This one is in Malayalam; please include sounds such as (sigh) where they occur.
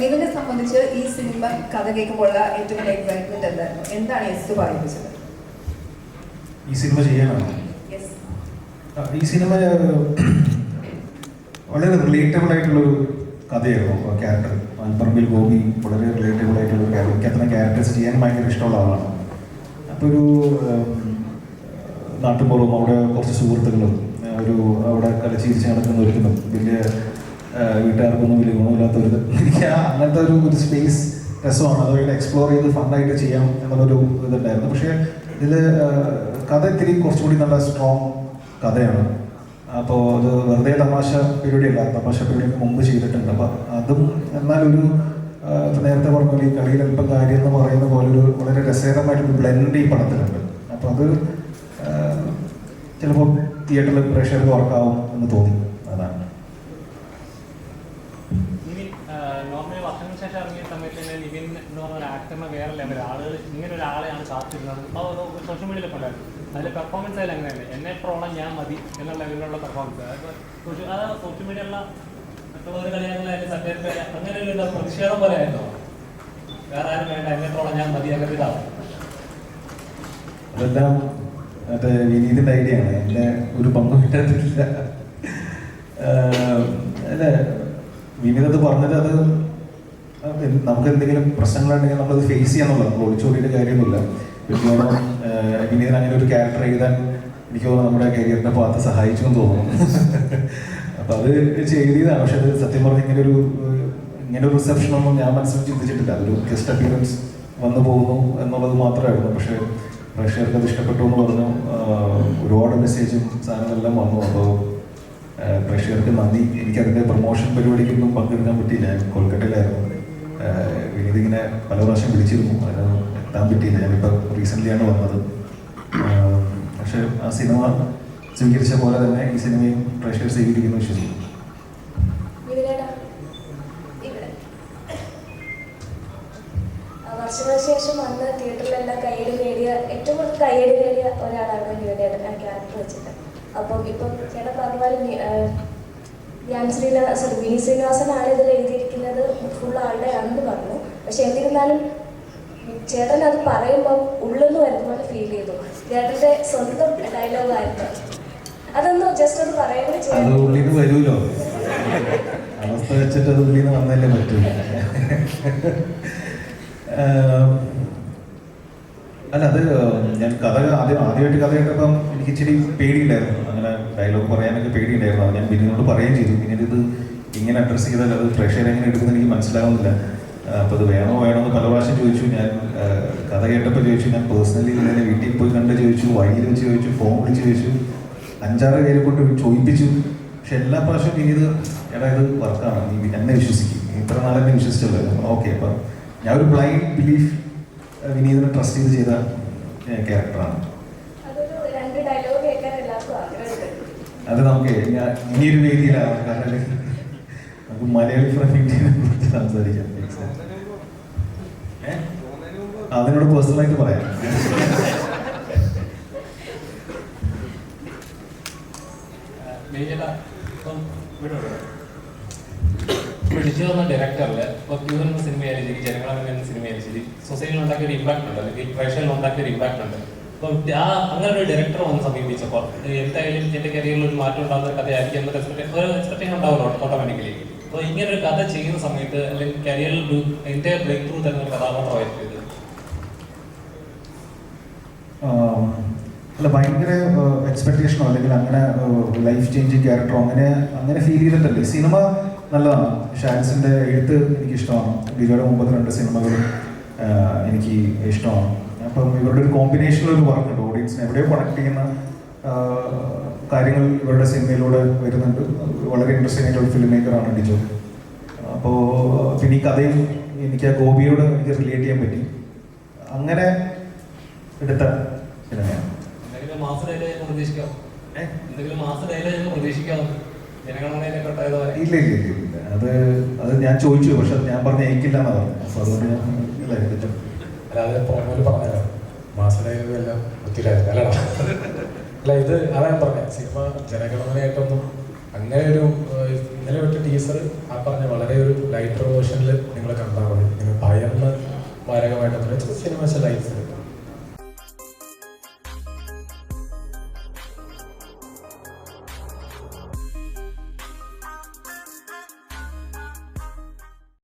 നിവിനെ സംബന്ധിച്ച് ഈ സിനിമ കഥ കേൾക്കുമ്പോഴുള്ള ഏറ്റവും വലിയ എക്സൈറ്റ്മെന്റ് എന്തായിരുന്നു? എന്താണ് യെസ് പറയിപ്പിച്ചത് ഈ സിനിമ ചെയ്യാനാണോ? ഈ സിനിമ വളരെ റിലേറ്റബിൾ ആയിട്ടുള്ളൊരു കഥയായിരുന്നു. ക്യാരക്ടർ മാൽപ്പറമ്പിൽ ഗോപി വളരെ റിലേറ്റബിൾ ആയിട്ടുള്ള ക്യാരക്ടർ എനിക്ക് അത്ര ക്യാരക്ടേഴ്സ് ചെയ്യാൻ ഭയങ്കര ഇഷ്ടമുള്ള ആളാണ്. അപ്പോൾ ഒരു നാട്ടുമ്പുറവും അവിടെ കുറച്ച് സുഹൃത്തുക്കളും ഒരു അവിടെ കളിച്ചിരിച്ച് നടക്കുന്ന ഒരുക്കുന്നു വലിയ വീട്ടുകാർക്കൊന്നും വലിയ ഗുണമില്ലാത്ത ഒരു അങ്ങനത്തെ ഒരു ഒരു സ്പേസ് രസമാണ്. അതുപോലെ എക്സ്പ്ലോർ ചെയ്ത് ഫണ്ടായിട്ട് ചെയ്യാം എന്നുള്ളൊരു ഇതുണ്ടായിരുന്നു. പക്ഷേ ഇതിൽ കഥ ഇത്തിരി കുറച്ചുകൂടി നല്ല സ്ട്രോങ് കഥയാണ്. അപ്പോൾ അത് വെറുതെ തമാശ പരിപാടിയല്ല. തമാശ പരിപാടിക്ക് മുമ്പ് ചെയ്തിട്ടുണ്ട്. അപ്പം അതും എന്നാലൊരു നേരത്തെ പറഞ്ഞ പോലെ ഈ കളിയിൽ അല്പം കാര്യം എന്ന് പറയുന്ന പോലെ ഒരു വളരെ രസകരമായിട്ടൊരു ബ്ലെൻഡ് ഈ പടത്തിലുണ്ട്. അപ്പോൾ അത് ചിലപ്പോൾ തിയേറ്ററിൽ പ്രേക്ഷകർക്ക് വർക്കാവും എന്ന് തോന്നി. നിവിൻ നോർമലി വർഷങ്ങൾക്ക് ഇറങ്ങിയ സമയത്ത് തന്നെ നിവിൻ എന്ന് പറഞ്ഞ ഒരു ആക്ടറിനെ വേറെ ലെവൽ ആളുകൾ ഇങ്ങനെ ഒരാളെയാണ് കാത്തിരുന്നത് അത് സോഷ്യൽ മീഡിയയിലൊക്കെ ഉണ്ടായിരുന്നു. അതിൽ പെർഫോമൻസ് ആയാലും തന്നെ. എന്നെ പ്രോളം ഞാൻ മതി എന്നുള്ള ലെവലിലുള്ള പെർഫോമൻസ് അത് സോഷ്യൽ മീഡിയയിലുള്ള മറ്റുള്ളവർ കളിയാക്കലായാലും സത്യം അങ്ങനെ ഒരു പ്രതിഷേധം പോലെ വേറെ ആരും വേണ്ട എന്നെ പ്രോളം ഞാൻ മതി അങ്ങനെ ഇതാണ്. അതെല്ലാം മറ്റേ വിനീതിന്റെ ഐഡിയ ആണ്. എന്റെ ഒരു പങ്കും ഇട്ടിട്ടില്ല അല്ലേ വിനീത് പറഞ്ഞിട്ട് അത് നമുക്ക് എന്തെങ്കിലും പ്രശ്നങ്ങളുണ്ടെങ്കിൽ നമ്മളത് ഫേസ് ചെയ്യാന്നുള്ളത് നമ്മൾ ഒളിച്ചോടിയുടെ കാര്യമൊന്നുമില്ല. എനിക്ക് തോന്നുന്നു ആഹ് അങ്ങനെ ഒരു ക്യാരക്ടർ എഴുതാൻ എനിക്ക് തോന്നുന്നു നമ്മുടെ കരിയറിനെ പാത്ത് സഹായിച്ചു എന്ന് തോന്നുന്നു. (laughs) അപ്പൊ അത് ചെയ്തതാണ്. പക്ഷെ അത് സത്യം പറഞ്ഞ ഇങ്ങനെ ഒരു ഇങ്ങനെ ഒരു റിസപ്ഷൻ ഒന്നും ഞാൻ മനസ്സിൽ ചിന്തിച്ചിട്ടില്ല. അതൊരു ഗസ്റ്റ് അപ്പിയറൻസ് വന്നു പോകുന്നു എന്നുള്ളത് മാത്രമായിരുന്നു. പക്ഷെ പ്രേക്ഷകർക്ക് അത് ഇഷ്ടപ്പെട്ടു എന്ന് പറഞ്ഞു. ഒരുപാട് മെസ്സേജും സാധനങ്ങളെല്ലാം വന്നു. അപ്പോൾ പ്രേക്ഷകർക്ക് നന്ദി. എനിക്കതിന്റെ പ്രൊമോഷൻ പരിപാടിക്കൊന്നും പങ്കെടുക്കാൻ പറ്റിയില്ല. കൊൽക്കട്ടയിലായിരുന്നു. വിനീത് ഇങ്ങനെ പല പ്രാവശ്യം വിളിച്ചിരുന്നു. അതിന് എത്താൻ പറ്റിയില്ല. ഞാനിപ്പോൾ റീസെന്റ്ലിയാണ് വന്നത്. പക്ഷെ ആ സിനിമ സ്വീകരിച്ച പോലെ തന്നെ ഈ സിനിമയും പ്രേക്ഷകർ സ്വീകരിക്കുന്നു വിശ്വസിക്കുന്നു. ശേഷം ഏറ്റവും കൂടുതൽ കയ്യടി നേടിയ ഒരാളാണ് നിവിനേടൻ ആ ക്യാരക്ടർ വെച്ചിട്ട്. അപ്പം ഇപ്പം ചേട്ടൻ പറഞ്ഞ പോലെ ഞാൻ ശ്രീനിവാസ സോറി വി ശ്രീനിവാസനാണ് ഇതിൽ എഴുതിയിരിക്കുന്നത്. ഫുൾ ആളുടെ ആണെന്ന് പറഞ്ഞു. പക്ഷെ എന്നിരുന്നാലും ചേട്ടൻ അത് പറയുമ്പോൾ ഉള്ളെന്ന് വരുന്ന ഫീൽ ചെയ്തു. ചേട്ടന്റെ സ്വന്തം ഡയലോഗ് ആയിരുന്നു. അതൊന്ന് ജസ്റ്റ് ഒന്ന് പറയുന്നത് അവസ്ഥ വെച്ചിട്ട് അത് ഉള്ളിൽ നിന്ന് വന്നല്ലേ പറ്റൂ. അല്ല അത് ഞാൻ കഥ ആദ്യം ആദ്യമായിട്ട് കഥ കേട്ടപ്പം എനിക്ക് ഇച്ചിരി പേടിയുണ്ടായിരുന്നു. അങ്ങനെ ഡയലോഗ് പറയാനൊക്കെ പേടിയുണ്ടായിരുന്നു. അത് ഞാൻ ബിന്നിനോട് പറയുകയും ചെയ്തു. പിന്നീട് ഇത് ഇങ്ങനെ അഡ്രസ്സ് ചെയ്താൽ അത് പ്രേക്ഷകർ എങ്ങനെ എടുക്കുന്നത് എനിക്ക് മനസ്സിലാവുന്നില്ല. അപ്പോൾ അത് വേണോ വേണോ എന്ന് പല പ്രാവശ്യം ചോദിച്ചു. ഞാൻ കഥ കേട്ടപ്പോൾ ചോദിച്ചു. ഞാൻ പേഴ്സണലി ഇങ്ങനെ വീട്ടിൽ പോയി കണ്ട് ചോദിച്ചു. വഴിയിൽ വെച്ച് ചോദിച്ചു. ഫോൺ വിളിച്ച് ചോദിച്ചു. അഞ്ചാറ് പേരെ കൊണ്ട് ചോദിപ്പിച്ചു. പക്ഷെ എല്ലാ പ്രാവശ്യവും ഇനി ഇത് എടാ ഇത് വർക്കാണ് നീ എന്നെ വിശ്വസിക്കും. ഇത്ര നാളെ എന്നെ വിശ്വസിച്ചല്ലോ ഓക്കെ അപ്പം ഞാൻ ഒരു ബ്ലൈൻഡ് ബിലീഫ് വിനീതിനെ ട്രസ്റ്റ് ചെയ്ത് ചെയ്ത ക്യാരക്ടറാണ് അതൊരു രണ്ട് ഡയലോഗ് കേൾക്കാൻ എല്ലാവർക്കും ആഗ്രഹമുണ്ട് അത് നമുക്ക് ഞാൻ ഒരു വേദിയിലാണ് കാരണം നമുക്ക് മലയാളി ഫ്രം ഇന്ത്യനെ കുറിച്ച് സംസാരിക്കാം? അതിനോട് പേഴ്സണലായിട്ട് പറയാം. പിടിച്ചു വന്ന ഡയറക്ടറിൽ ഇപ്പോൾ ക്യൂ എന്ന സിനിമയായാലും ശരി ജനങ്ങളെ എന്ന സിനിമയായാലും ശരി സൊസൈറ്റിയിൽ ഉണ്ടാക്കിയ ഒരു ഇമ്പാക്ട് ഉണ്ട് അല്ലെങ്കിൽ പ്രേക്ഷകരിൽ ഉണ്ടാക്കിയ ഒരു ഇമ്പാക്ട് ഉണ്ട് അപ്പം ആ അങ്ങനെ ഒരു ഡയറക്ടർ വന്ന് സമീപിച്ചപ്പോൾ എന്തായാലും എന്റെ കരിയറിൽ ഒരു മാറ്റം ഉണ്ടാകുന്ന ഒരു കഥയായിരിക്കും എന്നൊരു എക്സ്പെക്ടേഷൻ ഒരു എക്സ്പെക്ടേഷൻ ഉണ്ടാവുമല്ലോ ഓട്ടോമാറ്റിക്കലി അപ്പോൾ ഇങ്ങനെ ഒരു കഥ ചെയ്യുന്ന സമയത്ത് അല്ലെങ്കിൽ കരിയറിൽ എന്റെ ബ്രേക്ക് ത്രൂ തരുന്ന ഒരു കഥാപാത്രമായിരിക്കും അല്ല ഭയങ്കര എക്സ്പെക്ടേഷനോ അല്ലെങ്കിൽ അങ്ങനെ ലൈഫ് ചേഞ്ചിങ് ക്യാരക്ടറോ അങ്ങനെ അങ്ങനെ ഫീൽ ചെയ്തിട്ടല്ലേ? സിനിമ നല്ലതാണ്. ഷാൻസിന്റെ എഴുത്ത് എനിക്ക് ഇഷ്ടമാണ് ബിജോയുടെ മുമ്പത്തെ രണ്ട് സിനിമകളും എനിക്ക് ഇഷ്ടമാണ്. അപ്പം ഇവരുടെ ഒരു കോമ്പിനേഷനിൽ ഒരു പറഞ്ഞിട്ടുണ്ട്. ഓഡിയൻസിനെ എവിടെയോ കണക്ട് ചെയ്യുന്ന കാര്യങ്ങൾ ഇവരുടെ സിനിമയിലൂടെ വരുന്നുണ്ട്. വളരെ ഇൻട്രസ്റ്റിംഗ് ആയിട്ടുള്ള ഫിലിം മേക്കറാണ് ഡിജോ. അപ്പോൾ പിന്നെ ഈ കഥയും എനിക്ക് ആ ഗോപിയോട് എനിക്ക് റിലേറ്റ് ചെയ്യാൻ പറ്റി. അങ്ങനെ എടുത്ത സിനിമയാണ്. ഇല്ല ഇല്ല ഇല്ല അത് അത് ഞാൻ ചോദിച്ചു പക്ഷെ ഞാൻ പറഞ്ഞ എനിക്കില്ല എന്നാണ് പറഞ്ഞു അതുകൊണ്ട് ഞാൻ ഇല്ല അല്ലാതെ പോകാൻ പറഞ്ഞല്ലോ മാസമായാലും എല്ലാം അല്ല അല്ല. ഇത് അതാണ് പറഞ്ഞത് സിനിമ ജനഗണമനയായിട്ടൊന്നും അങ്ങനെ ഒരു ഇന്നലെ വിട്ട ടീസർ ആ പറഞ്ഞ വളരെ ഒരു ലൈറ്റർ വേർഷനിൽ നിങ്ങൾ കണ്ടാൽ മതി. നിങ്ങൾ ഭയന്ന് മാരകമായിട്ടൊന്നും സിനിമ ലൈഫ്